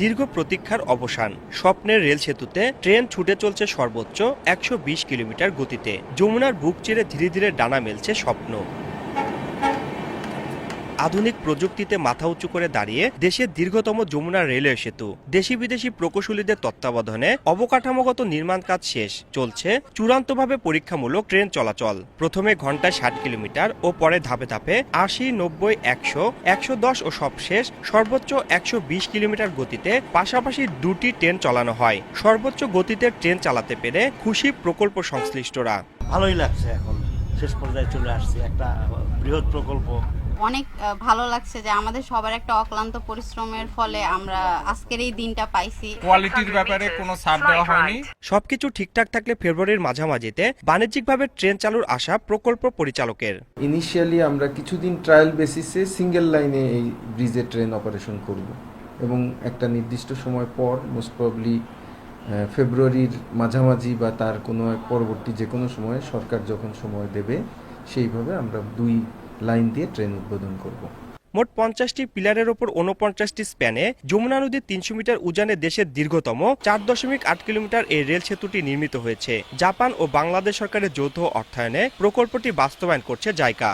দীর্ঘ প্রতীক্ষার অবসান। স্বপ্নের রেল সেতুতে ট্রেন ছুটে চলছে সর্বোচ্চ একশো বিশ কিলোমিটার গতিতে। যমুনার বুক চিরে ধীরে ধীরে ডানা মেলছে স্বপ্ন। আধুনিক প্রযুক্তিতে মাথা উঁচু করে দাঁড়িয়ে দেশের দীর্ঘতম যমুনা রেলওয়ে সেতু। দেশি বিদেশি প্রকৌশলীদের তত্ত্বাবধানে অবকাঠামোগত নির্মাণ কাজ শেষ। চলছে চূড়ান্তভাবে পরীক্ষামূলক ট্রেন চলাচল। প্রথমে ঘন্টায় ষাট কিলোমিটার ও পরে ধাপে ধাপে আশি, নব্বই, একশো একশো দশ ও সবশেষ সর্বোচ্চ একশো বিশ কিলোমিটার গতিতে পাশাপাশি দুটি ট্রেন চালানো হয়। সর্বোচ্চ গতিতে ট্রেন চালাতে পেরে খুশি প্রকল্প সংশ্লিষ্টরা। ভালোই লাগছে এখন। শেষ পর্যায়ে চলে আসছে। একটা বৃহৎ প্রকল্প। অনেক ভালো লাগছে যে আমাদের সবার একটা অক্লান্ত পরিশ্রমের ফলে আমরা আজকের এই দিনটা পাইছি। কোয়ালিটির ব্যাপারে কোনো ছাড় দেওয়া হয়নি। সবকিছু ঠিকঠাক থাকলে ফেব্রুয়ারির মাঝামাঝিতে বাণিজ্যিকভাবে ট্রেন চালুর আশা প্রকল্প পরিচালকের। ইনিশিয়ালি আমরা কিছুদিন ট্রায়াল বেসিসে সিঙ্গেল লাইনে এই ব্রিজে ট্রেন অপারেশন করব এবং একটা নির্দিষ্ট সময় পর মোস্ট প্রবলি ফেব্রুয়ারির মাঝামাঝি বা তার কোনো এক পরবর্তী যে কোনো সময়ে সরকার যখন সময় দেবে সেইভাবে আমরা দুই লাইন দিয়ে ট্রেন উদ্বোধন করব। মোট পঞ্চাশটি পিলারের ওপর উনপঞ্চাশটি স্প্যানে যমুনা নদীর তিনশো মিটার উজানে দেশের দীর্ঘতম চার দশমিক আট কিলোমিটার এই রেল সেতুটি নির্মিত হয়েছে। জাপান ও বাংলাদেশ সরকারের যৌথ অর্থায়নে প্রকল্পটি বাস্তবায়ন করছে জাইকা।